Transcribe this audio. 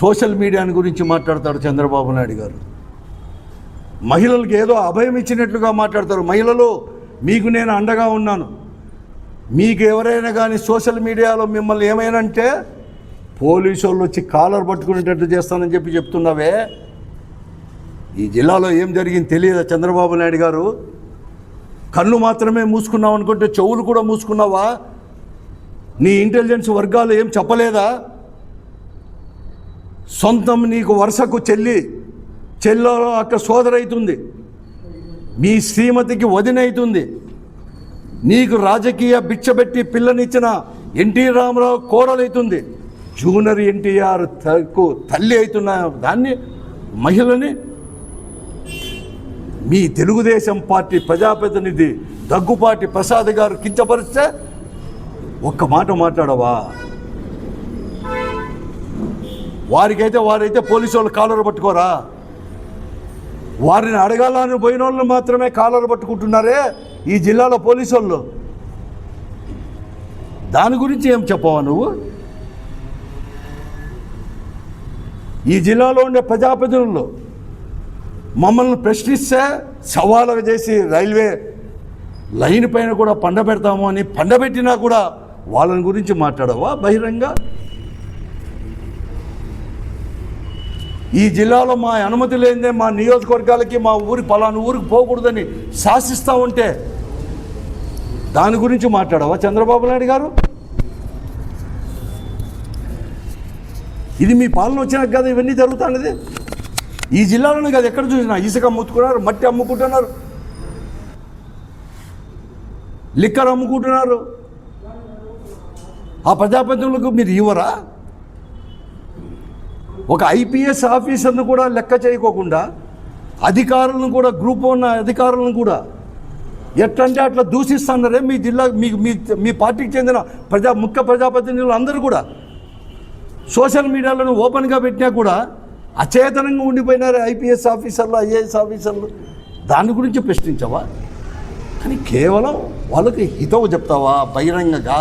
Social మీడియాని గురించి మాట్లాడతాడు చంద్రబాబు నాయుడు గారు. మహిళలకు ఏదో అభయం ఇచ్చినట్లుగా మాట్లాడతారు. మహిళలు మీకు నేను అండగా ఉన్నాను. మీకు ఎవరైనా కానీ సోషల్ మీడియాలో మిమ్మల్ని ఏమైనా అంటే పోలీసు వాళ్ళు వచ్చి కాలర్ పట్టుకునేటట్టు చేస్తానని చెప్పి చెప్తున్నావే. ఈ జిల్లాలో ఏం జరిగింది తెలియదా చంద్రబాబు నాయుడు గారు? కళ్ళు మాత్రమే మూసుకున్నావు అనుకుంటే చెవులు కూడా మూసుకున్నావా? నీ ఇంటెలిజెన్స్ వర్గాలు ఏం చెప్పలేదా? సొంతం నీకు వరుసకు చెల్లి చెల్లెలో అక్క సోదరైతుంది. మీ శ్రీమతికి వదినైతుంది. నీకు రాజకీయ బిచ్చబెట్టి పిల్లనిచ్చిన ఎన్టీ రామారావు కోడలైతుంది. జూనియర్ ఎన్టీఆర్ తకు తల్లి అవుతున్న దాన్ని మహిళని మీ తెలుగుదేశం పార్టీ ప్రజాప్రతినిధి దగ్గుపాటి ప్రసాద్ గారు కించపరిస్తే ఒక్క మాట మాట్లాడవా? వారికైతే వారైతే పోలీసు వాళ్ళు కాలర్ పట్టుకోరా. వారిని అడగాలని పోయిన వాళ్ళు మాత్రమే కాలర్ పట్టుకుంటున్నారే ఈ జిల్లాలో పోలీసు వాళ్ళు. దాని గురించి ఏం చెప్పవా నువ్వు? ఈ జిల్లాలో ఉండే ప్రజాప్రతినిధులు మమ్మల్ని ప్రశ్నిస్తే సవాలుగా చేసి రైల్వే లైన్ పైన కూడా పండబెడతాము అని పండబెట్టినా కూడా వాళ్ళని గురించి మాట్లాడవా బహిరంగ? ఈ జిల్లాలో మా అనుమతి లేనిదే మా నియోజకవర్గాలకి మా ఊరి పలానా ఊరికి పోకూడదని శాసిస్తూ ఉంటే దాని గురించి మాట్లాడవా చంద్రబాబు నాయుడు గారు? ఇది మీ పాలన వచ్చినాక కదా ఇవన్నీ జరుగుతున్నది ఈ జిల్లాలోనే కదా ఎక్కడ చూసినా ఇసుక అమ్ముతున్నారు మట్టి అమ్ముకుంటున్నారు లిక్కర్ అమ్ముకుంటున్నారు. ఆ ప్రజాప్రతినిధులకు మీరు ఇవ్వరా? ఒక ఐపీఎస్ ఆఫీసర్ను కూడా లెక్క చేయకోకుండా అధికారులను కూడా గ్రూప్ ఉన్న అధికారులను కూడా ఎట్లంటే అట్లా దూషిస్తున్నారే మీ జిల్లా మీ మీ మీ పార్టీకి చెందిన ప్రజా ముఖ్య ప్రజాప్రతినిధులు అందరూ కూడా. సోషల్ మీడియాలో ఓపెన్గా పెట్టినా కూడా అచేతనంగా ఉండిపోయినారు ఐపీఎస్ ఆఫీసర్లు ఐఏఎస్ ఆఫీసర్లు. దాని గురించి ప్రశ్నించవా? కానీ కేవలం వాళ్ళకి హితవు చెప్తావా బహిరంగంగా?